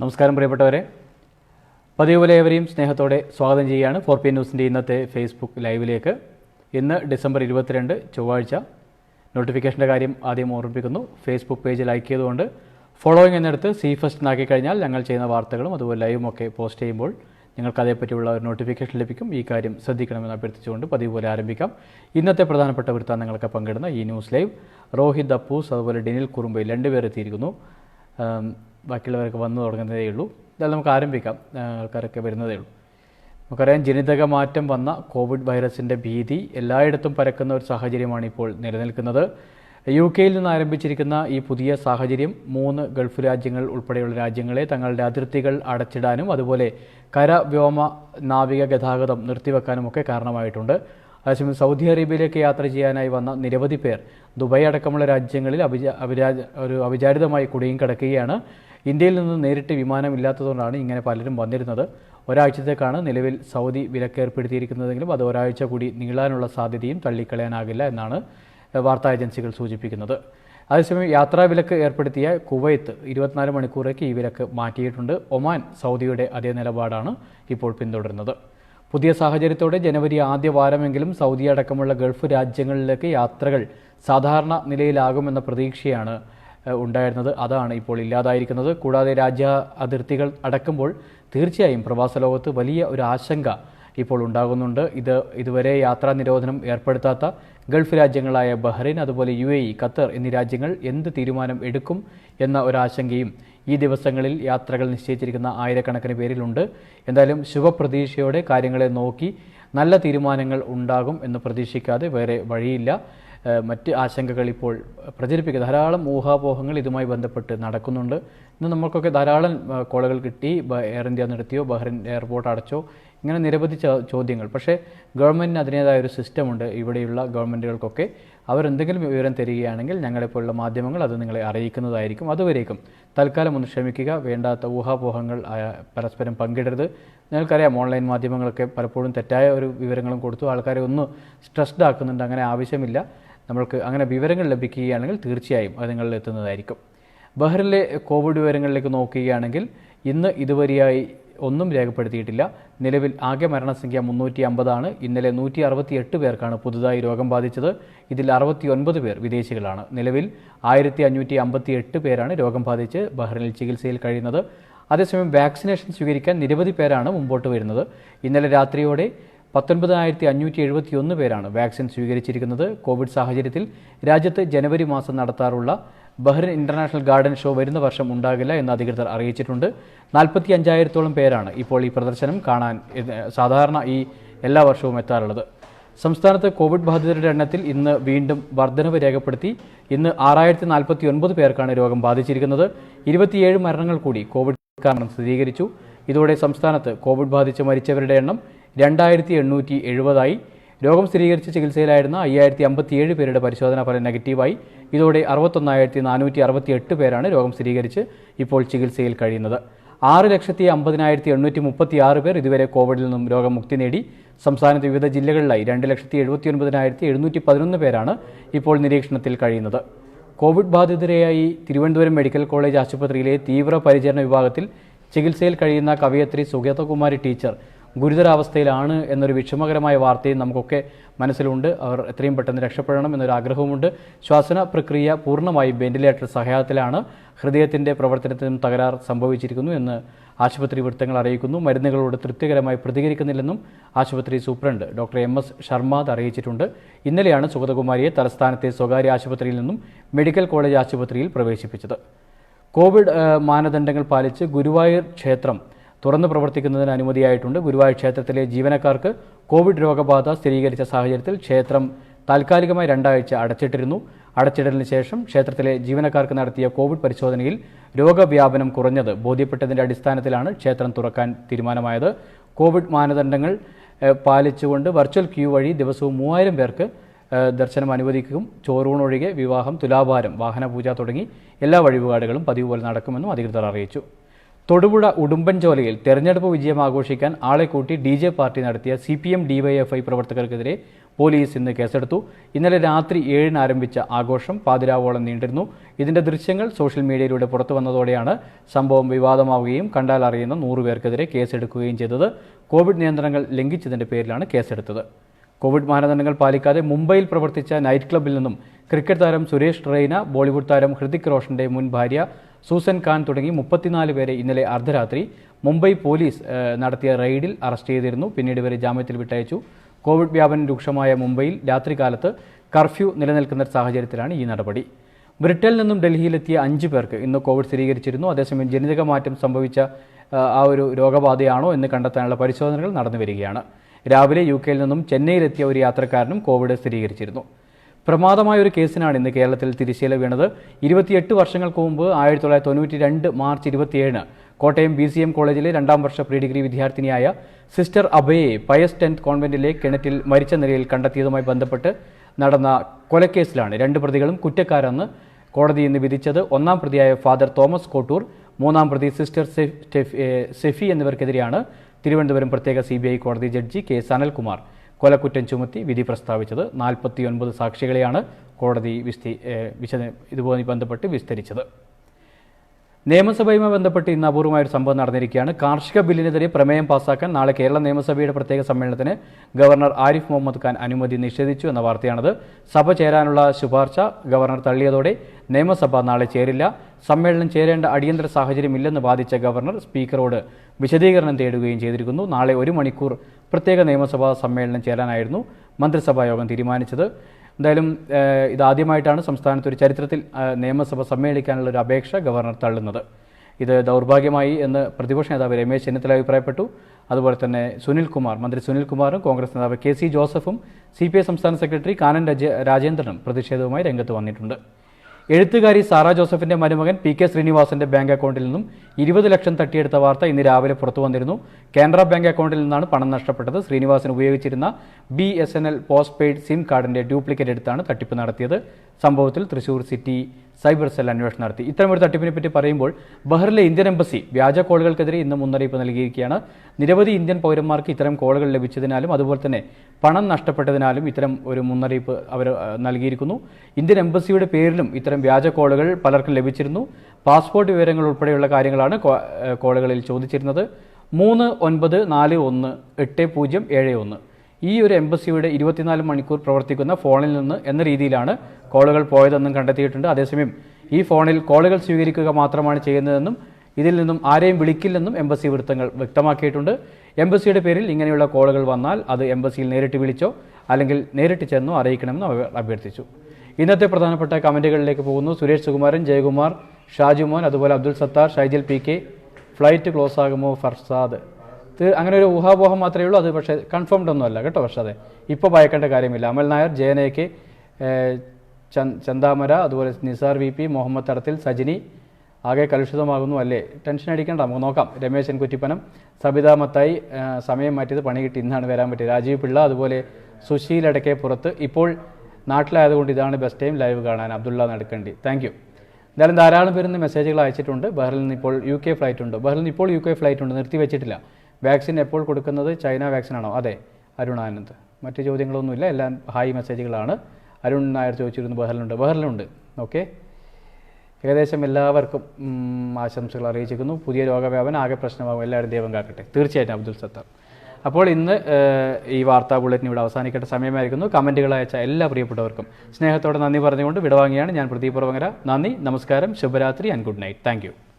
നമസ്കാരം പ്രിയപ്പെട്ടവരെ. പതിവ് പോലെ ഏവരെയും സ്നേഹത്തോടെ സ്വാഗതം ചെയ്യുകയാണ് ഫോർ പി ന്യൂസിന്റെ ഇന്നത്തെ ഫേസ്ബുക്ക് ലൈവിലേക്ക്. ഇന്ന് ഡിസംബർ ഇരുപത്തിരണ്ട് ചൊവ്വാഴ്ച. നോട്ടിഫിക്കേഷന്റെ കാര്യം ആദ്യം ഓർമ്മിപ്പിക്കുന്നു. ഫേസ്ബുക്ക് പേജ് ലൈക്ക് ചെയ്തുകൊണ്ട് ഫോളോയിങ് എന്നിടത്ത് സി ഫസ്റ്റ് ആക്കി കഴിഞ്ഞാൽ ഞങ്ങൾ ചെയ്യുന്ന വാർത്തകളും അതുപോലെ ലൈവും ഒക്കെ പോസ്റ്റ് ചെയ്യുമ്പോൾ നിങ്ങൾക്ക് അതേപ്പറ്റിയുള്ള ഒരു നോട്ടിഫിക്കേഷൻ ലഭിക്കും. ഈ കാര്യം ശ്രദ്ധിക്കണമെന്ന് അഭ്യർത്ഥിച്ചുകൊണ്ട് പതിവ് പോലെ ആരംഭിക്കാം. ഇന്നത്തെ പ്രധാനപ്പെട്ട വൃത്താന്തങ്ങളൊക്കെ പങ്കിടുന്ന ഈ ന്യൂസ് ലൈവ്. റോഹിത് അപ്പൂസ് അതുപോലെ ഡിനിൽ കുറുമ്പയിൽ രണ്ടുപേർ എത്തിയിരിക്കുന്നു. ബാക്കിയുള്ളവരൊക്കെ വന്നു തുടങ്ങുന്നതേ ഉള്ളൂ. ഇതായാലും നമുക്ക് ആരംഭിക്കാം. ആൾക്കാരൊക്കെ വരുന്നതേ ഉള്ളൂ. നമുക്കറിയാം ജനിതക മാറ്റം വന്ന കോവിഡ് വൈറസിന്റെ ഭീതി എല്ലായിടത്തും പരക്കുന്ന ഒരു സാഹചര്യമാണ് ഇപ്പോൾ നിലനിൽക്കുന്നത്. യു കെയിൽ നിന്ന് ആരംഭിച്ചിരിക്കുന്ന ഈ പുതിയ സാഹചര്യം മൂന്ന് ഗൾഫ് രാജ്യങ്ങൾ ഉൾപ്പെടെയുള്ള രാജ്യങ്ങളെ തങ്ങളുടെ അതിർത്തികൾ അടച്ചിടാനും അതുപോലെ കര വ്യോമ നാവിക ഗതാഗതം നിർത്തിവെക്കാനുമൊക്കെ കാരണമായിട്ടുണ്ട്. അതേസമയം സൗദി അറേബ്യയിലേക്ക് യാത്ര ചെയ്യാനായി വന്ന നിരവധി പേർ ദുബായ് അടക്കമുള്ള രാജ്യങ്ങളിൽ ഒരു അവിചാരിതമായി കുടുങ്ങി കിടക്കുകയാണ്. ഇന്ത്യയിൽ നിന്ന് നേരിട്ട് വിമാനമില്ലാത്തതുകൊണ്ടാണ് ഇങ്ങനെ പലരും വന്നിരുന്നത്. ഒരാഴ്ചത്തേക്കാണ് നിലവിൽ സൗദി വിലക്കേർപ്പെടുത്തിയിരിക്കുന്നതെങ്കിലും അത് ഒരാഴ്ച കൂടി നീളാനുള്ള സാധ്യതയും തള്ളിക്കളയാനാകില്ല എന്നാണ് വാർത്താ ഏജൻസികൾ സൂചിപ്പിക്കുന്നത്. അതേസമയം യാത്രാ വിലക്ക് ഏർപ്പെടുത്തിയ കുവൈത്ത് ഇരുപത്തിനാല് മണിക്കൂറേക്ക് ഈ വിലക്ക് മാറ്റിയിട്ടുണ്ട്. ഒമാൻ സൗദിയുടെ അതേ നിലപാടാണ് ഇപ്പോൾ പിന്തുടരുന്നത്. പുതിയ സാഹചര്യത്തോടെ ജനുവരി ആദ്യ വാരമെങ്കിലും സൗദി അടക്കമുള്ള ഗൾഫ് രാജ്യങ്ങളിലേക്ക് യാത്രകൾ സാധാരണ നിലയിലാകുമെന്ന പ്രതീക്ഷയാണ് ഉണ്ടായിരുന്നത്. അതാണ് ഇപ്പോൾ ഇല്ലാതായിരിക്കുന്നത്. കൂടാതെ രാജ്യ അതിർത്തികൾ അടക്കുമ്പോൾ തീർച്ചയായും പ്രവാസ ലോകത്ത് വലിയ ഒരു ആശങ്ക ഇപ്പോൾ ഉണ്ടാകുന്നുണ്ട്. ഇത് ഇതുവരെ യാത്രാ നിരോധനം ഏർപ്പെടുത്താത്ത ഗൾഫ് രാജ്യങ്ങളായ ബഹ്റൈൻ അതുപോലെ യു ഖത്തർ എന്നീ രാജ്യങ്ങൾ എന്ത് തീരുമാനം എടുക്കും എന്ന ഒരാശങ്കയും ഈ ദിവസങ്ങളിൽ യാത്രകൾ നിശ്ചയിച്ചിരിക്കുന്ന ആയിരക്കണക്കിന് പേരിലുണ്ട്. എന്തായാലും ശുഭപ്രതീക്ഷയോടെ കാര്യങ്ങളെ നോക്കി നല്ല തീരുമാനങ്ങൾ ഉണ്ടാകും എന്ന് പ്രതീക്ഷിക്കാതെ വേറെ വഴിയില്ല. മറ്റ് ആശങ്കകൾ ഇപ്പോൾ പ്രചരിപ്പിക്കുക. ധാരാളം ഊഹാപോഹങ്ങൾ ഇതുമായി ബന്ധപ്പെട്ട് നടക്കുന്നുണ്ട്. ഇന്ന് നമുക്കൊക്കെ ധാരാളം കോളുകൾ കിട്ടി. എയർ ഇന്ത്യ നിർത്തിയോ? ബഹ്റിൻ എയർപോർട്ട് അടച്ചോ? ഇങ്ങനെ നിരവധി ചോദ്യങ്ങൾ. പക്ഷേ ഗവൺമെന്റിന് അതിന്റേതായ ഒരു സിസ്റ്റമുണ്ട് ഇവിടെയുള്ള ഗവൺമെന്റുകൾക്കൊക്കെ അവരെന്തെങ്കിലും വിവരം തരികയാണെങ്കിൽ ഞങ്ങളെപ്പോലുള്ള മാധ്യമങ്ങൾ അത് നിങ്ങളെ അറിയിക്കുന്നതായിരിക്കും. അതുവരേക്കും തൽക്കാലം ഒന്ന് ക്ഷമിക്കുക. വേണ്ടാത്ത ഊഹാപോഹങ്ങൾ പരസ്പരം പങ്കിടരുത്. നിങ്ങൾക്കറിയാം ഓൺലൈൻ മാധ്യമങ്ങളൊക്കെ പലപ്പോഴും തെറ്റായ ഒരു വിവരങ്ങളും കൊടുത്തു ആൾക്കാരെ ഒന്ന് സ്ട്രെസ്ഡ് ആക്കുന്നുണ്ട്. അങ്ങനെ ആവശ്യമില്ല. നമ്മൾക്ക് അങ്ങനെ വിവരങ്ങൾ ലഭിക്കുകയാണെങ്കിൽ തീർച്ചയായും അത് നിങ്ങളിൽ എത്തുന്നതായിരിക്കും. ബഹ്റിലെ കോവിഡ് വിവരങ്ങളിലേക്ക് നോക്കുകയാണെങ്കിൽ ഇന്ന് ഇതുവരെയായി ഒന്നും രേഖപ്പെടുത്തിയിട്ടില്ല. നിലവിൽ ആകെ മരണസംഖ്യ മുന്നൂറ്റി അമ്പതാണ് ഇന്നലെ നൂറ്റി അറുപത്തി എട്ട് പേർക്കാണ് പുതുതായി രോഗം ബാധിച്ചത്. ഇതിൽ അറുപത്തി ഒൻപത് പേർ വിദേശികളാണ്. നിലവിൽ ആയിരത്തി അഞ്ഞൂറ്റി അമ്പത്തി എട്ട് പേരാണ് രോഗം ബാധിച്ച് ബഹ്റിനിൽ ചികിത്സയിൽ കഴിയുന്നത്. അതേസമയം വാക്സിനേഷൻ സ്വീകരിക്കാൻ നിരവധി പേരാണ് മുമ്പോട്ട് വരുന്നത്. ഇന്നലെ രാത്രിയോടെ പത്തൊൻപതിനായിരത്തി അഞ്ഞൂറ്റി എഴുപത്തിയൊന്ന് പേരാണ് വാക്സിൻ സ്വീകരിച്ചിരിക്കുന്നത്. കോവിഡ് സാഹചര്യത്തിൽ രാജ്യത്ത് ജനുവരി മാസം നടത്താറുള്ള ബഹ്റിൻ ഇന്റർനാഷണൽ ഗാർഡൻ ഷോ വരുന്ന വർഷം ഉണ്ടാകില്ല എന്ന് അധികൃതർ അറിയിച്ചിട്ടുണ്ട്. നാൽപ്പത്തി അഞ്ചായിരത്തോളം പേരാണ് ഇപ്പോൾ ഈ പ്രദർശനം കാണാൻ സാധാരണ ഈ എല്ലാ വർഷവും എത്താറുള്ളത്. സംസ്ഥാനത്ത് കോവിഡ് ബാധിതരുടെ എണ്ണത്തിൽ ഇന്ന് വീണ്ടും വർധനവ് രേഖപ്പെടുത്തി. ഇന്ന് ആറായിരത്തി നാൽപ്പത്തി ഒൻപത് പേർക്കാണ് രോഗം ബാധിച്ചിരിക്കുന്നത്. ഇരുപത്തിയേഴ് മരണങ്ങൾ കൂടി കോവിഡ് കാരണം സ്ഥിരീകരിച്ചു. ഇതോടെ സംസ്ഥാനത്ത് കോവിഡ് ബാധിച്ച് മരിച്ചവരുടെ എണ്ണം രണ്ടായിരത്തി എണ്ണൂറ്റി എഴുപതായി. രോഗം സ്ഥിരീകരിച്ച ചികിത്സയിലായിരുന്ന അയ്യായിരത്തി അമ്പത്തിയേഴ് പേരുടെ പരിശോധനാ ഫലം നെഗറ്റീവായി. ഇതോടെ അറുപത്തൊന്നായിരത്തി നാനൂറ്റി അറുപത്തി എട്ട് പേരാണ് രോഗം സ്ഥിരീകരിച്ച് ഇപ്പോൾ ചികിത്സയിൽ കഴിയുന്നത്. ആറ് ലക്ഷത്തി അമ്പതിനായിരത്തി എണ്ണൂറ്റി മുപ്പത്തി ആറ് പേർ ഇതുവരെ കോവിഡിൽ നിന്നും രോഗമുക്തി നേടി. സംസ്ഥാനത്ത് വിവിധ ജില്ലകളിലായി രണ്ട് ലക്ഷത്തി എഴുപത്തി ഒൻപതിനായിരത്തി എഴുന്നൂറ്റി പതിനൊന്ന് പേരാണ് ഇപ്പോൾ നിരീക്ഷണത്തിൽ കഴിയുന്നത്. കോവിഡ് ബാധിതരെയായി തിരുവനന്തപുരം മെഡിക്കൽ കോളേജ് ആശുപത്രിയിലെ തീവ്ര പരിചരണ വിഭാഗത്തിൽ ചികിത്സയിൽ കഴിയുന്ന കവയത്രി സുഗതകുമാരി ടീച്ചർ ഗുരുതരാവസ്ഥയിലാണ് എന്നൊരു വിഷമകരമായ വാർത്തയും നമുക്കൊക്കെ മനസ്സിലുണ്ട്. അവർ എത്രയും പെട്ടെന്ന് രക്ഷപ്പെടണം എന്നൊരു ആഗ്രഹവുമുണ്ട്. ശ്വാസന പ്രക്രിയ പൂർണമായും വെന്റിലേറ്റർ സഹായത്തിലാണ് ഹൃദയത്തിന്റെ പ്രവർത്തനത്തിനും തകരാർ സംഭവിച്ചിരിക്കുന്നു എന്ന് ആശുപത്രി വൃത്തങ്ങൾ അറിയിക്കുന്നു. മരുന്നുകളോട് തൃപ്തികരമായി പ്രതികരിക്കുന്നില്ലെന്നും ആശുപത്രി superintendent doctor M S Sharmad അറിയിച്ചിട്ടുണ്ട്. ഇന്നലെയാണ് സുഗതകുമാരിയെ തലസ്ഥാനത്തെ സ്വകാര്യ ആശുപത്രിയിൽ നിന്നും മെഡിക്കൽ കോളേജ് ആശുപത്രിയിൽ പ്രവേശിപ്പിച്ചത്. കോവിഡ് മാനദണ്ഡങ്ങൾ പാലിച്ച് ഗുരുവായൂർ ക്ഷേത്രം തുറന്നു പ്രവർത്തിക്കുന്നതിന് അനുമതിയായിട്ടുണ്ട്. ഗുരുവായൂർ ക്ഷേത്രത്തിലെ ജീവനക്കാർക്ക് കോവിഡ് രോഗബാധ സ്ഥിരീകരിച്ച സാഹചര്യത്തിൽ ക്ഷേത്രം താൽക്കാലികമായി രണ്ടാഴ്ച അടച്ചിട്ടിരുന്നു. അടച്ചിടലിന് ശേഷം ക്ഷേത്രത്തിലെ ജീവനക്കാർക്ക് നടത്തിയ കോവിഡ് പരിശോധനയിൽ രോഗവ്യാപനം കുറഞ്ഞത് ബോധ്യപ്പെട്ടതിന്റെ അടിസ്ഥാനത്തിലാണ് ക്ഷേത്രം തുറക്കാൻ തീരുമാനമായത്. കോവിഡ് മാനദണ്ഡങ്ങൾ പാലിച്ചുകൊണ്ട് വെർച്വൽ ക്യൂ വഴി ദിവസവും മൂവായിരം പേർക്ക് ദർശനം അനുവദിക്കും. ചോറൂണൊഴികെ വിവാഹം തുലാഭാരം വാഹനപൂജ തുടങ്ങി എല്ലാ വഴിപാടുകളും പതിവ് പോലെ നടക്കുമെന്നും അധികൃതർ അറിയിച്ചു. തൊടുപുഴ ഉടുമ്പൻചോലയിൽ തെരഞ്ഞെടുപ്പ് വിജയം ആഘോഷിക്കാൻ ആളെ കൂട്ടി ഡി ജെ പാർട്ടി നടത്തിയ സി പി എം ഡിവൈഎഫ്ഐ പ്രവർത്തകർക്കെതിരെ പോലീസ് ഇന്ന് കേസെടുത്തു. ഇന്നലെ രാത്രി ഏഴിന് ആരംഭിച്ച ആഘോഷം പാതിരാവോളം നീണ്ടിരുന്നു. ഇതിന്റെ ദൃശ്യങ്ങൾ സോഷ്യൽ മീഡിയയിലൂടെ പുറത്തു വന്നതോടെയാണ് സംഭവം വിവാദമാവുകയും കണ്ടാൽ അറിയുന്ന നൂറുപേർക്കെതിരെ കേസെടുക്കുകയും ചെയ്തത്. കോവിഡ് നിയന്ത്രണങ്ങൾ ലംഘിച്ചതിന്റെ പേരിലാണ് കേസെടുത്തത്. കോവിഡ് മാനദണ്ഡങ്ങൾ പാലിക്കാതെ മുംബൈയിൽ പ്രവർത്തിച്ച നൈറ്റ് ക്ലബിൽ നിന്നും ക്രിക്കറ്റ് താരം സുരേഷ് റെയ്ന ബോളിവുഡ് താരം ഹൃതിക് റോഷന്റെ മുൻ ഭാര്യ സൂസൻ ഖാൻ തുടങ്ങി മുപ്പത്തിനാല് പേരെ ഇന്നലെ അർദ്ധരാത്രി മുംബൈ പോലീസ് നടത്തിയ റെയ്ഡിൽ അറസ്റ്റ് ചെയ്തിരുന്നു. പിന്നീട് ഇവരെ ജാമ്യത്തിൽ വിട്ടയച്ചു. കോവിഡ് വ്യാപനം രൂക്ഷമായ മുംബൈയിൽ രാത്രികാലത്ത് കർഫ്യൂ നിലനിൽക്കുന്ന സാഹചര്യത്തിലാണ് ഈ നടപടി. ബ്രിട്ടനിൽ നിന്നും ഡൽഹിയിലെത്തിയ അഞ്ച് പേർക്ക് ഇന്ന് കോവിഡ് സ്ഥിരീകരിച്ചിരുന്നു. അതേസമയം ജനിതക മാറ്റം സംഭവിച്ച ആ, ഒരു രോഗബാധയാണോ എന്ന് കണ്ടെത്താനുള്ള പരിശോധനകൾ നടന്നു വരികയാണ് രാവിലെ യു കെയിൽ നിന്നും ചെന്നൈയിലെത്തിയ ഒരു യാത്രക്കാരനും കോവിഡ് സ്ഥിരീകരിച്ചിരുന്നു. പ്രമാദമായ ഒരു കേസിനാണ് ഇന്ന് കേരളത്തിൽ തിരിശീല വീണത്. ഇരുപത്തിയെട്ട് വർഷങ്ങൾക്ക് മുമ്പ് ആയിരത്തി തൊള്ളായിരത്തി തൊണ്ണൂറ്റി രണ്ട് മാർച്ച് ഇരുപത്തിയേഴിന് കോട്ടയം ബി സി എം കോളേജിലെ രണ്ടാം വർഷ പ്രീ ഡിഗ്രി വിദ്യാർത്ഥിനിയായ സിസ്റ്റർ അബയെ പയസ് ടെൻത്ത് കോൺവെന്റിലെ കിണറ്റിൽ മരിച്ച നിലയിൽ കണ്ടെത്തിയതുമായി ബന്ധപ്പെട്ട് നടന്ന കൊലക്കേസിലാണ് രണ്ട് പ്രതികളും കുറ്റക്കാരെന്ന് കോടതി ഇന്ന് വിധിച്ചത്. ഒന്നാം പ്രതിയായ ഫാദർ തോമസ് കോട്ടൂർ മൂന്നാം പ്രതി സിസ്റ്റർ സെഫ്- സെഫി എന്നിവർക്കെതിരെയാണ് തിരുവനന്തപുരം പ്രത്യേക സി കോടതി ജഡ്ജി കെ സനൽകുമാർ കൊലക്കുറ്റം ചുമത്തി വിധി പ്രസ്താവിച്ചത്. നാൽപ്പത്തിയൊൻപത് സാക്ഷികളെയാണ് കോടതി വിസ്തി വിശദ ഇതുമായി ബന്ധപ്പെട്ട് വിസ്തരിച്ചത്. നിയമസഭയുമായി ബന്ധപ്പെട്ട് ഇന്ന് അപൂർവമായ ഒരു സംഭവം നടന്നിരിക്കുകയാണ്. കാർഷിക ബില്ലിനെതിരെ പ്രമേയം പാസാക്കാൻ നാളെ കേരള നിയമസഭയുടെ പ്രത്യേക സമ്മേളനത്തിന് ഗവർണർ ആരിഫ് മുഹമ്മദ് ഖാൻ അനുമതി നിഷേധിച്ചു എന്ന വാർത്തയാണത്. സഭ ചേരാനുള്ള ശുപാർശ ഗവർണർ തള്ളിയതോടെ നിയമസഭ നാളെ ചേരില്ല. സമ്മേളനം ചേരേണ്ട അടിയന്തര സാഹചര്യമില്ലെന്ന് വാദിച്ച ഗവർണർ സ്പീക്കറോട് വിശദീകരണം തേടുകയും ചെയ്തിരിക്കുന്നു. നാളെ ഒരു മണിക്കൂർ പ്രത്യേക നിയമസഭാ സമ്മേളനം ചേരാനായിരുന്നു മന്ത്രിസഭാ യോഗം തീരുമാനിച്ചത്. എന്തായാലും ഇതാദ്യമായിട്ടാണ് സംസ്ഥാനത്ത് ഒരു ചരിത്രത്തിൽ നിയമസഭ സമ്മേളിക്കാനുള്ള ഒരു അപേക്ഷ ഗവർണർ തള്ളുന്നത്. ഇത് ദൗർഭാഗ്യമായി എന്ന് പ്രതിപക്ഷ നേതാവ് രമേശ് ചെന്നിത്തല അഭിപ്രായപ്പെട്ടു. അതുപോലെ തന്നെ സുനിൽകുമാർ മന്ത്രി സുനിൽകുമാറും കോൺഗ്രസ് നേതാവ് കെ സി ജോസഫും സി പി ഐ സംസ്ഥാന സെക്രട്ടറി കാനൻ രാജേന്ദ്രനും പ്രതിഷേധവുമായി രംഗത്ത് വന്നിട്ടുണ്ട്. എഴുത്തുകാരി സാറ ജോസഫിന്റെ മരുമകൻ പി കെ ശ്രീനിവാസന്റെ ബാങ്ക് അക്കൗണ്ടിൽ നിന്നും ഇരുപത് ലക്ഷം തട്ടിയെടുത്ത വാർത്ത ഇന്ന് രാവിലെ പുറത്തു വന്നിരുന്നു. കാനറ ബാങ്ക് അക്കൗണ്ടിൽ നിന്നാണ് പണം നഷ്ടപ്പെട്ടത്. ശ്രീനിവാസൻ ഉപയോഗിച്ചിരുന്ന B S N L post paid SIM കാർഡിന്റെ ഡ്യൂപ്ലിക്കേറ്റ് എടുത്താണ് തട്ടിപ്പ് നടത്തിയത്. സംഭവത്തിൽ തൃശൂർ സിറ്റി സൈബർ സെൽ അന്വേഷണം നടത്തി. ഇത്തരമൊരു തട്ടിപ്പിനെ പറ്റി പറയുമ്പോൾ ബഹ്റിലെ ഇന്ത്യൻ എംബസി വ്യാജ കോളുകൾക്കെതിരെ ഇന്ന് മുന്നറിയിപ്പ് നൽകിയിരിക്കുകയാണ്. നിരവധി ഇന്ത്യൻ പൗരന്മാർക്ക് ഇത്തരം കോളുകൾ ലഭിച്ചതിനാലും അതുപോലെ തന്നെ പണം നഷ്ടപ്പെട്ടതിനാലും ഇത്തരം ഒരു മുന്നറിയിപ്പ് അവർ നൽകിയിരിക്കുന്നു. ഇന്ത്യൻ എംബസിയുടെ പേരിലും ഇത്തരം വ്യാജ കോളുകൾ പലർക്കും ലഭിച്ചിരുന്നു. പാസ്പോർട്ട് വിവരങ്ങൾ ഉൾപ്പെടെയുള്ള കാര്യങ്ങളാണ് കോളുകളിൽ ചോദിച്ചിരുന്നത്. മൂന്ന് ഒൻപത് നാല് ഒന്ന് എട്ട് പൂജ്യം ഏഴ് ഒന്ന്. ഈ ഒരു എംബസിയുടെ ഇരുപത്തിനാല് മണിക്കൂർ പ്രവർത്തിക്കുന്ന ഫോണിൽ നിന്ന് എന്ന രീതിയിലാണ് കോളുകൾ പോയതെന്നും കണ്ടെത്തിയിട്ടുണ്ട്. അതേസമയം ഈ ഫോണിൽ കോളുകൾ സ്വീകരിക്കുക മാത്രമാണ് ചെയ്യുന്നതെന്നും ഇതിൽ നിന്നും ആരെയും വിളിക്കില്ലെന്നും എംബസി വൃത്തങ്ങൾ വ്യക്തമാക്കിയിട്ടുണ്ട്. എംബസിയുടെ പേരിൽ ഇങ്ങനെയുള്ള കോളുകൾ വന്നാൽ അത് എംബസിയിൽ നേരിട്ട് വിളിച്ചോ അല്ലെങ്കിൽ നേരിട്ട് ചെന്നോ അറിയിക്കണമെന്ന് അവർ അഭ്യർത്ഥിച്ചു. ഇന്നത്തെ പ്രധാനപ്പെട്ട കമന്റുകളിലേക്ക് പോകുന്നു. സുരേഷ് സുകുമാരൻ ജയകുമാർ ഷാജുമോൻ അതുപോലെ Abdul Sathar Shaijal P K flight close ആകുമോ ഫർസാദ്? അങ്ങനെ ഒരു ഊഹാപോഹം മാത്രമേ ഉള്ളൂ. അത് പക്ഷേ കൺഫേംഡ് ഒന്നുമല്ല കേട്ടോ പക്ഷേ അതെ ഇപ്പോൾ ഭയക്കേണ്ട കാര്യമില്ല. അമൽ നായർ ജയനയ്ക്ക് ചന്ദാമര അതുപോലെ നിസാർ വി പി മുഹമ്മദ് തടത്തിൽ സജിനി ആകെ കലുഷിതമാകുന്നു അല്ലേ? ടെൻഷൻ അടിക്കേണ്ട. നമുക്ക് നോക്കാം. രമേശൻ കുറ്റിപ്പനം സബിത മത്തായി സമയം മാറ്റിയത് പണി കിട്ടി. ഇന്നാണ് വരാൻ പറ്റിയത്. രാജീവ് പിള്ള അതുപോലെ സുശീൽ അടക്കെ പുറത്ത്. ഇപ്പോൾ നാട്ടിലായതുകൊണ്ട് ഇതാണ് ബെസ്റ്റ് ടൈം ലൈവ് കാണാൻ അബ്ദുള്ള നടക്കേണ്ടി. താങ്ക് യു എന്തായാലും ധാരാളം പേരുന്ന് മെസ്സേജുകൾ അയച്ചിട്ടുണ്ട്. ബഹ്റിൽ നിന്ന് ഇപ്പോൾ യു കെ ഫ്ലൈറ്റ് ഉണ്ട്. ബഹ്റിൽ നിന്ന് ഇപ്പോൾ യു കെ ഫ്ലൈറ്റ് ഉണ്ട്. നിർത്തി വെച്ചിട്ടില്ല വാക്സിൻ എപ്പോൾ കൊടുക്കുന്നത്? ചൈന വാക്സിനാണോ അതെ അരുൺ ആനന്ദ്. മറ്റ് ചോദ്യങ്ങളൊന്നുമില്ല എല്ലാം ഹായ് മെസ്സേജുകളാണ്. അരുൺ നായർ ചോദിച്ചിരുന്നു ബഹ്റിലുണ്ട്. ബഹ്റിലുണ്ട്. ഓക്കെ. ഏകദേശം എല്ലാവർക്കും ആശംസകൾ അറിയിച്ചിരിക്കുന്നു. പുതിയ രോഗവ്യാപനം ആകെ പ്രശ്നമാകും. എല്ലാവരും ദൈവം കാക്കട്ടെ. തീർച്ചയായിട്ടും അബ്ദുൽ സത്താർ. അപ്പോൾ ഇന്ന് ഈ വാർത്താ ബുള്ളറ്റിൻ ഇവിടെ അവസാനിക്കേണ്ട സമയമായിരിക്കുന്നു. കമന്റുകൾ അയച്ച എല്ലാ പ്രിയപ്പെട്ടവർക്കും സ്നേഹത്തോടെ നന്ദി പറഞ്ഞുകൊണ്ട് വിടവാങ്ങിയാണ് ഞാൻ പ്രദീപ് പുറവങ്ങര നന്ദി നമസ്കാരം ശുഭരാത്രി ആൻഡ് ഗുഡ് നൈറ്റ് താങ്ക്